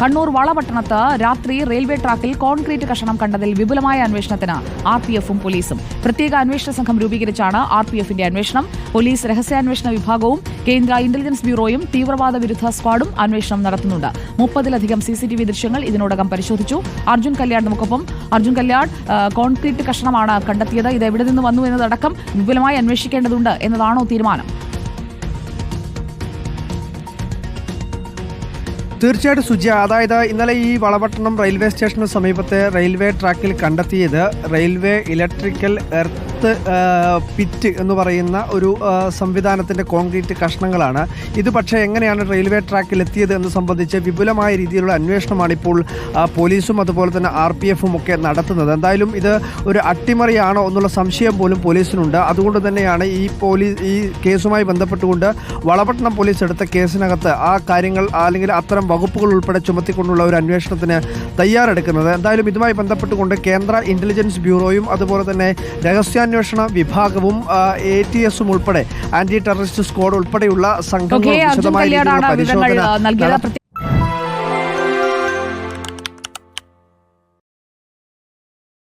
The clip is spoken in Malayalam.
കണ്ണൂർ വളപട്ടണത്ത് രാത്രി റെയിൽവേ ട്രാക്കിൽ കോൺക്രീറ്റ് കഷണം കണ്ടതിൽ വിപുലമായ അന്വേഷണത്തിന് ആർ പി എഫും പോലീസും. പ്രത്യേക അന്വേഷണ സംഘം രൂപീകരിച്ചാണ് ആർ പി എഫിന്റെ അന്വേഷണം. പോലീസ് രഹസ്യാന്വേഷണ വിഭാഗവും കേന്ദ്ര ഇന്റലിജൻസ് ബ്യൂറോയും തീവ്രവാദ വിരുദ്ധ സ്ക്വാഡും അന്വേഷണം നടത്തുന്നുണ്ട്. മുപ്പതിലധികം സി സി ടി വി ദൃശ്യങ്ങൾ ഇതിനോടകം പരിശോധിച്ചു. അർജുൻ കല്യാൺ അർജുൻ കല്യാൺ കോൺക്രീറ്റ് കഷണമാണ് കണ്ടെത്തിയത്. ഇത് എവിടെ നിന്ന് വന്നു എന്നതടക്കം വിപുലമായി അന്വേഷിക്കേണ്ടതുണ്ട് എന്നതാണോ തീരുമാനം. തീർച്ചയായിട്ടും സുജി അതായത് ഇന്നലെ ഈ വളപട്ടണം റെയിൽവേ സ്റ്റേഷന് സമീപത്തെ റെയിൽവേ ട്രാക്കിൽ കണ്ടെത്തിയത് railway electrical earth ah, pit എന്ന് പറയുന്ന ഒരു സംവിധാനത്തിന്റെ കോൺക്രീറ്റ് കഷ്ണങ്ങളാണ്. ഇത് പക്ഷേ എങ്ങനെയാണ് റെയിൽവേ ട്രാക്കിൽ എത്തിയത് എന്ന് സംബന്ധിച്ച് വിപുലമായ രീതിയിലുള്ള അന്വേഷണമാണ് ഇപ്പോൾ പോലീസും അതുപോലെ തന്നെ ആർ പി എഫും ഒക്കെ നടത്തുന്നത്. എന്തായാലും ഇത് ഒരു അട്ടിമറിയാണോ എന്നുള്ള സംശയം പോലും പോലീസിനുണ്ട്. അതുകൊണ്ട് തന്നെയാണ് ഈ പോലീസ് ഈ കേസുമായി ബന്ധപ്പെട്ടുകൊണ്ട് വളപട്ടണം പോലീസ് എടുത്ത കേസിനകത്ത് ആ കാര്യങ്ങൾ അല്ലെങ്കിൽ അത്തരം വകുപ്പുകൾ ഉൾപ്പെടെ ചുമത്തിക്കൊണ്ടുള്ള ഒരു അന്വേഷണത്തിന് തയ്യാറെടുക്കുന്നത്. എന്തായാലും ഇതുമായി ബന്ധപ്പെട്ടുകൊണ്ട് കേന്ദ്ര ഇന്റലിജൻസ് ബ്യൂറോയും അതുപോലെ തന്നെ രഹസ്യാന്വേഷണ വിഭാഗവും എ ടി എസും ഉൾപ്പെടെ ആന്റി ടെററിസ്റ്റ് സ്ക്വാഡ് ഉൾപ്പെടെയുള്ള സംഘങ്ങളും വിശദമായ രീതിയിലുള്ള പരിശോധന.